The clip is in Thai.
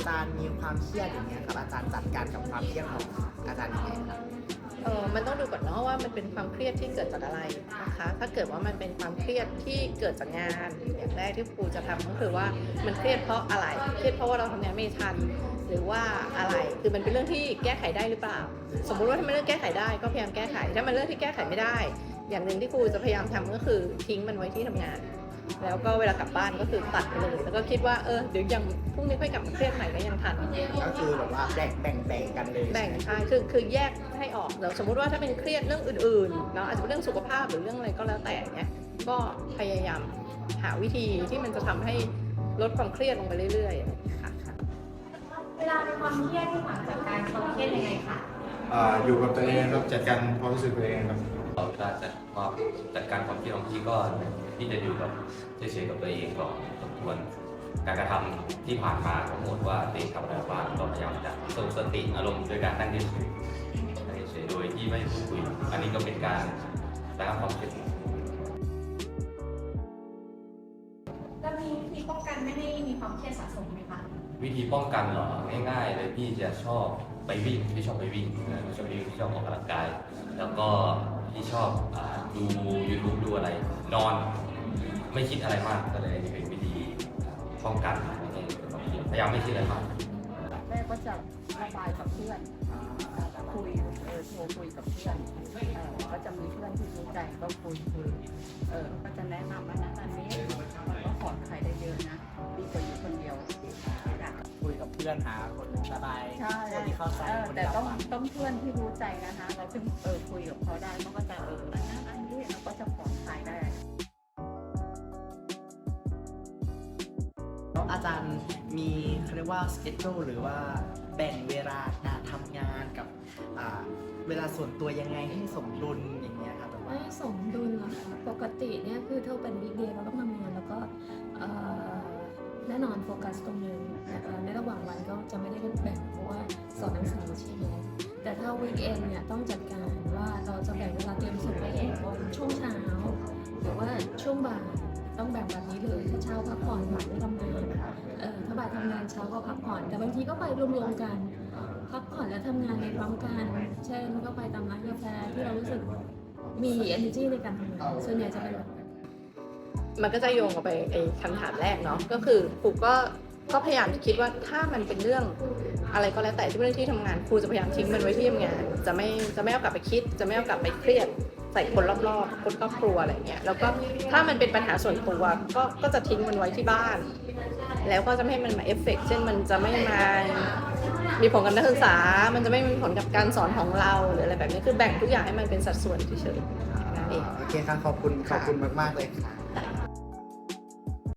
อาจารย์มีความเครียดอย่างเงี้ยครับอาจารย์จัดการกับความเครียดของอาจารย์ยังไงครับเออมันต้องดูก่อนเนาะว่ามันเป็นความเครียดที่เกิดจากอะไรนะคะ ถ้าเกิดว่ามันเป็นความเครียดที่เกิดจากงาน อย่างแรกที่ครูจะทำก็คือว่ามันเครียดเพราะอะไร เครียดเพราะว่าเราทำงานไม่ทัน หรือว่าอะไร คือมันเป็นเรื่องที่แก้ไขได้หรือเปล่า สมมุติว่าถ้ามันเรื่องแก้ไขได้ก็พยายามแก้ไข ถ้ามันเรื่องที่แก้ไขไม่ได้ อย่างหนึ่งที่ครูจะพยายามทำก็คือทิ้งมันไว้ที่ทำงาน แล้วก็เวลากลับบ้านก็คือตัดไปเลย แล้วก็คิดว่าเออเดี๋ยวยังพรุ่งนี้ค่อยกลับมาเครียดใหม่ก็ยังทัน ก็คือแบบว่าแบ่งแบ่งแบ่งกันเลยแบ่งใช่คือคือแยกให้ออกแล้วสมมุติว่าถ้าเป็นเครียดเรื่องอื่นๆเนาะอาจจะเป็นเรื่องสุขภาพหรือเรื่องอะไรก็แล้วแต่เนี้ยก็พยายามหาวิธีที่มันจะทำให้ลดความเครียดลงไปเรื่อยๆค่ะเวลามีความเครียดที่หลังจากการความเครียดยังไงคะอ่าอยู่กับตัวเองครับจัดการความรู้สึกตัวเองครับ เราเวลาจัดความจัดการความคิดของพี่ก็พี่จะอยู่กับเฉยๆกับตัวเองก่อนทบทวนการกระทำที่ผ่านมาทั้งหมดว่าตัวเองทำอะไรบ้างก็พยายามจะสงบสติอารมณ์โดยการนั่งเฉยๆเฉยๆโดยที่ไม่พูดคุย อันนี้ก็เป็นการระงับความคิดแล้วมีวิธีป้องกันไม่ให้มีความเครียดสะสมไหมคะวิธีป้องกันเหรอง่าย ๆ เลยพี่จะชอบไปวิ่งพี่ชอบไปวิ่งนะชอบไปวิ่งพี่ชอบออกกำลังกาย แล้วก็ ที่ชอบอาดู YouTube ดูอะไร นอน ไม่คิดอะไรมากก็เลยนี่เป็นวิธีป้องกันให้เกิดความเครียดพยายามไม่คิดอะไรมาก แม่ก็จะระบายกับเพื่อนคุยเออโทรคุยกับเพื่อนเออก็จะมีเพื่อนที่รู้ใจก็คุยคุยเออก็จะแนะนำอันนั้นอันนี้ พื่อนหาคนระบายใช่คนที่เข้าใจเออคนแต่ที่ต้องรับฟังต้องเพื่อนที่รู้ใจนะคะ เราถึงเออคุยกับเขาได้เขาก็จะเอออันนั้นอันนี้เราก็จะผ่อนคลายได้แล้วอาจารย์มีเขาเรียกว่าสเกจ u หรือว่าแบ่งเวลาการทำงานกับอ่าเวลาส่วนตัวยังไงให้สมดุลอย่างเงี้ยครับแบบว่า ไม่สมดุลเหรอคะปกติเนี่ยคือถ้าเป็นวีคเดย์เราต้องทำงานแล้วก็เอ่อแน่นอนโฟกัสตรงนึง นะคะในระหว่างวันก็จะไม่ได้แบ่งเพราะว่าสอนหนังสือใช่ไหมแต่ถ้าวีคเอนเนี่ยต้องจัดการว่าเราจะแบ่งเวลาเตรียมส่งไปเองว่าช่วงเช้าหรือว่าช่วงบ่ายต้องแบ่งแบบนี้เลยถ้าเช้าพักผ่อนบ่ายไม่ทำงานเออถ้าบ่ายทำงานเช้าก็พักผ่อน แต่บางทีก็ไปรวมๆกันพักผ่อนและทำงานในพร้อมกันเช่นก็ไปตามร้านกาแฟที่เรารู้สึกมี energy ในการทำงานส่วนใหญ่จะเป็นแบบมันก็จะโยงกับไปไอ้คำถามแรกเนาะก็คือครูก็ ก็พยายามจะคิดว่าถ้ามันเป็นเรื่องอะไรก็แล้วแต่ที่เป็นเรื่องที่ทำงานครูจะพยายามทิ้งมันไว้ที่ทำงาน จะไม่จะไม่เอากลับไปคิด จะไม่เอากลับไปเครียดใส่คนรอบๆ คนครอบครัวอะไรเงี้ยแล้วก็ถ้ามันเป็นปัญหาส่วนตัวก็ก็จะทิ้งมันไว้ที่บ้าน แล้วก็จะไม่ให้มันมาเอฟเฟกต์เช่นมันจะไม่มามีผลกับนักศึกษา มันจะไม่มีผลกับการสอนของเราหรืออะไรแบบนี้คือแบ่งทุกอย่างให้มันเป็นสัดส่วนเฉยๆแค่นั้นเองโอเคครับขอบคุณขอบคุณมากๆเลยค่ะ